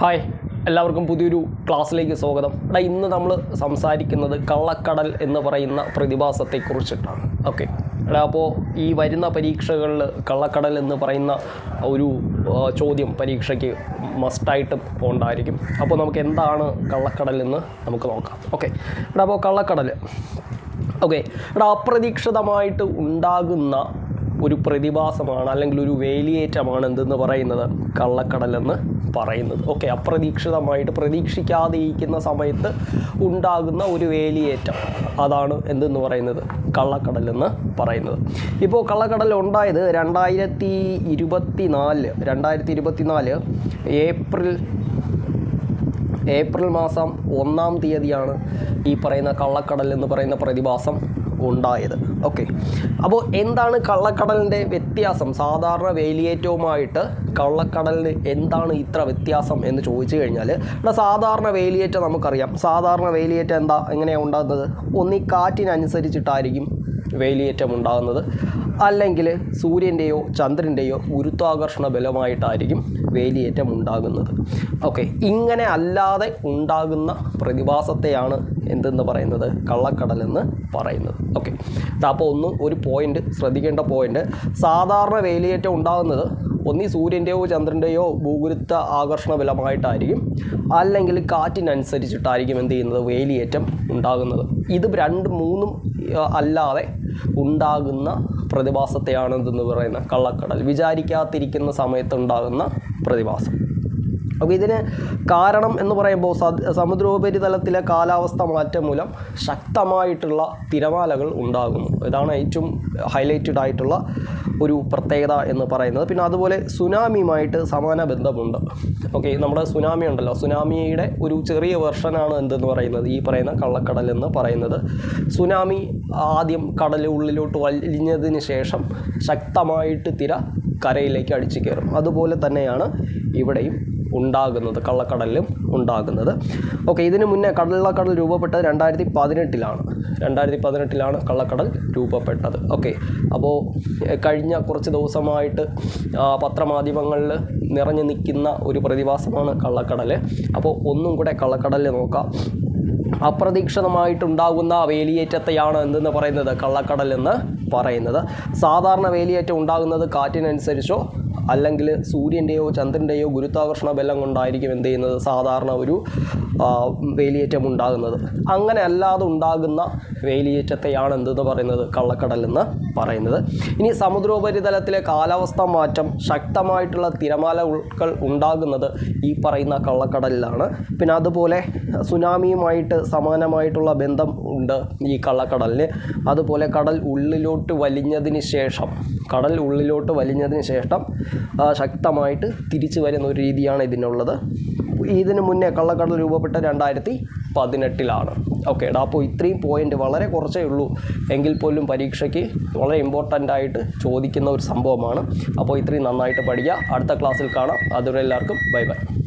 Hi എല്ലാവർക്കും പുതിയൊരു ക്ലാസ്സിലേക്ക് സ്വാഗതം. എടാ ഇന്ന് നമ്മൾ സംസാരിക്കുന്നത് കള്ളക്കടൽ എന്ന് പറയുന്ന പ്രതിഭാസത്തെക്കുറിച്ചിട്ടാണ്. ഓക്കെ. എടാ അപ്പോൾ ഈ വരുന്ന പരീക്ഷകളിൽ കള്ളക്കടൽ എന്ന് പറയുന്ന ഒരു ചോദ്യം പരീക്ഷയ്ക്ക് മസ്റ്റായിട്ടും ഉണ്ടായിരിക്കും അപ്പോൾ നമുക്ക് എന്താണ് കള്ളക്കടൽ എന്ന് നമുക്ക് നോക്കാം. ഓക്കെ. എടാ അപ്പോൾ കള്ളക്കടൽ. ഓക്കെ. എടാ അപ്രതീക്ഷിതമായിട്ട് ഉണ്ടാകുന്ന ഒരു പ്രതിഭാസമാണ് അല്ലെങ്കിൽ ഒരു വേലിയേറ്റമാണ് എന്തെന്ന് പറയുന്നത്? കള്ളക്കടലെന്ന് പറയുന്നത്. ഓക്കെ അപ്രതീക്ഷിതമായിട്ട് പ്രതീക്ഷിക്കാതെ ഇരിക്കുന്ന സമയത്ത് ഉണ്ടാകുന്ന ഒരു വേലിയേറ്റം. അതാണ് എന്തെന്ന് പറയുന്നത്? കള്ളക്കടലെന്ന് പറയുന്നത്. ഇപ്പോൾ കള്ളക്കടൽ ഉണ്ടായത് രണ്ടായിരത്തി ഇരുപത്തി നാല് രണ്ടായിരത്തി ഇരുപത്തി നാല് ഏപ്രിൽ ഏപ്രിൽ മാസം ഒന്നാം തീയതിയാണ് ഈ പറയുന്ന കള്ളക്കടൽ എന്ന് പറയുന്ന പ്രതിഭാസം ഉണ്ടായത്. ഓക്കെ അപ്പോൾ എന്താണ് കള്ളക്കടലിന്റെ വ്യത്യാസം? സാധാരണ വേലിയേറ്റവുമായിട്ട് കള്ളക്കടലിന് എന്താണ് ഇത്ര വ്യത്യാസം എന്ന് ചോദിച്ചു കഴിഞ്ഞാൽ ഇവിടെ സാധാരണ വേലിയേറ്റം നമുക്കറിയാം. സാധാരണ വേലിയേറ്റം എന്താ? എങ്ങനെയാണ് ഉണ്ടാകുന്നത്? ഒന്നീ കാറ്റിനനുസരിച്ചിട്ടായിരിക്കും വേലിയേറ്റം ഉണ്ടാകുന്നത്. അല്ലെങ്കിൽ സൂര്യന്റെയോ ചന്ദ്രന്റെയോ ഗുരുത്വാകർഷണ ബലമായിട്ടായിരിക്കും വേലിയേറ്റം ഉണ്ടാകുന്നത് ഓക്കെ ഇങ്ങനെ അല്ലാതെ ഉണ്ടാകുന്ന പ്രതിഭാസത്തെയാണ് എന്തെന്ന് പറയുന്നത്? കള്ളക്കടലെന്ന് പറയുന്നത്. ഓക്കെ അപ്പോൾ ഒന്ന് ഒരു പോയിന്റ് ശ്രദ്ധിക്കേണ്ട പോയിന്റ് സാധാരണ വേലിയേറ്റം ഉണ്ടാകുന്നത് ഒന്നീ സൂര്യന്റെയോ ചന്ദ്രന്റെയോ ഭൂഗുരുത്വ ആകർഷണ ബലമായിട്ടായിരിക്കും അല്ലെങ്കിൽ കാറ്റിനനുസരിച്ചിട്ടായിരിക്കും എന്ത് ചെയ്യുന്നത്? വേലിയേറ്റം ഉണ്ടാകുന്നത്. ഇത് രണ്ട് മൂന്നും അല്ലാതെ ഉണ്ടാകുന്ന പ്രതിഭാസത്തെയാണ് ഇതെന്ന് പറയുന്നത്? കള്ളക്കടൽ. വിചാരിക്കാതിരിക്കുന്ന സമയത്ത് ഉണ്ടാകുന്ന പ്രതിഭാസം. അപ്പോൾ ഇതിന് കാരണം എന്ന് പറയുമ്പോൾ സമുദ്രോപരിതലത്തിലെ കാലാവസ്ഥ മാറ്റം മൂലം ശക്തമായിട്ടുള്ള തിരമാലകൾ ഉണ്ടാകുന്നു ഇതാണ് ഏറ്റവും ഹൈലൈറ്റഡ് ആയിട്ടുള്ള ഒരു പ്രത്യേകത എന്ന് പറയുന്നത്. പിന്നെ അതുപോലെ സുനാമിയുമായിട്ട് സമാന ബന്ധമുണ്ട്. ഓക്കെ നമ്മുടെ സുനാമി ഉണ്ടല്ലോ. സുനാമിയുടെ ഒരു ചെറിയ വെർഷനാണ് എന്തെന്ന് പറയുന്നത്? ഈ പറയുന്ന കള്ളക്കടൽ എന്ന് പറയുന്നത്. സുനാമി ആദ്യം കടൽ ഉള്ളിലോട്ട് വലിഞ്ഞതിന് ശേഷം ശക്തമായിട്ട് തിര കരയിലേക്ക് അടിച്ചു കയറും. അതുപോലെ തന്നെയാണ് ഇവിടെയും ഉണ്ടാകുന്നത് കള്ളക്കടലിലും ഉണ്ടാകുന്നത്. ഓക്കെ ഇതിന് മുന്നേ കള്ളക്കടൽ രൂപപ്പെട്ടത് രണ്ടായിരത്തി പതിനെട്ടിലാണ് രണ്ടായിരത്തി പതിനെട്ടിലാണ് കള്ളക്കടൽ രൂപപ്പെട്ടത്. ഓക്കെ അപ്പോൾ കഴിഞ്ഞ കുറച്ച് ദിവസമായിട്ട് പത്രമാധ്യമങ്ങളിൽ നിറഞ്ഞു നിൽക്കുന്ന ഒരു പ്രതിഭാസമാണ് കള്ളക്കടൽ. അപ്പോൾ ഒന്നും കൂടെ കള്ളക്കടലിൽ നോക്കാം. അപ്രതീക്ഷിതമായിട്ടുണ്ടാകുന്ന വേലിയേറ്റത്തെയാണ് എന്തെന്ന് പറയുന്നത്? കള്ളക്കടൽ എന്ന് പറയുന്നത്. സാധാരണ വേലിയേറ്റം ഉണ്ടാകുന്നത് കാറ്റിനനുസരിച്ചോ അല്ലെങ്കിൽ സൂര്യന്റെയോ ചന്ദ്രന്റെയോ ഗുരുത്വാകർഷണ ബലം കൊണ്ടായിരിക്കും എന്ത് ചെയ്യുന്നത്? സാധാരണ ഒരു വേലിയേറ്റം ഉണ്ടാകുന്നത്. അങ്ങനെ അല്ലാതെ ഉണ്ടാകുന്ന വേലിയേറ്റത്തെയാണ് എന്തെന്ന് പറയുന്നത്? കള്ളക്കടൽ എന്ന് പറയുന്നത്. ഇനി സമുദ്രോപരിതലത്തിലെ കാലാവസ്ഥ മാറ്റം ശക്തമായിട്ടുള്ള തിരമാലകൾ ഉണ്ടാകുന്നത് ഈ പറയുന്ന കള്ളക്കടലിലാണ്. പിന്നെ അതുപോലെ സുനാമിയുമായിട്ട് സമാനമായിട്ടുള്ള ബന്ധം ഉണ്ട് ഈ കള്ളക്കടലിന്. അതുപോലെ കടൽ ഉള്ളിലോട്ട് വലിഞ്ഞതിന് ശേഷം കടൽ ഉള്ളിലോട്ട് വലിഞ്ഞതിന് ശേഷം ശക്തമായിട്ട് തിരിച്ചു വരുന്ന ഒരു രീതിയാണ് ഇതിനുള്ളത്. ഇതിന് മുന്നേ കള്ളക്കടൽ രൂപപ്പെട്ട രണ്ടായിരത്തി പതിനെട്ടിലാണ്. ഓക്കെ അപ്പോൾ ഇത്രയും പോയിന്റ് വളരെ കുറച്ചേ ഉള്ളൂ. എങ്കിൽ പോലും പരീക്ഷയ്ക്ക് വളരെ ഇമ്പോർട്ടന്റ് ആയിട്ട് ചോദിക്കുന്ന ഒരു സംഭവമാണ്. അപ്പോൾ ഇത്രയും നന്നായിട്ട് പഠിക്കുക. അടുത്ത ക്ലാസ്സിൽ കാണാം. അതുവരെ എല്ലാവർക്കും ബൈ ബൈ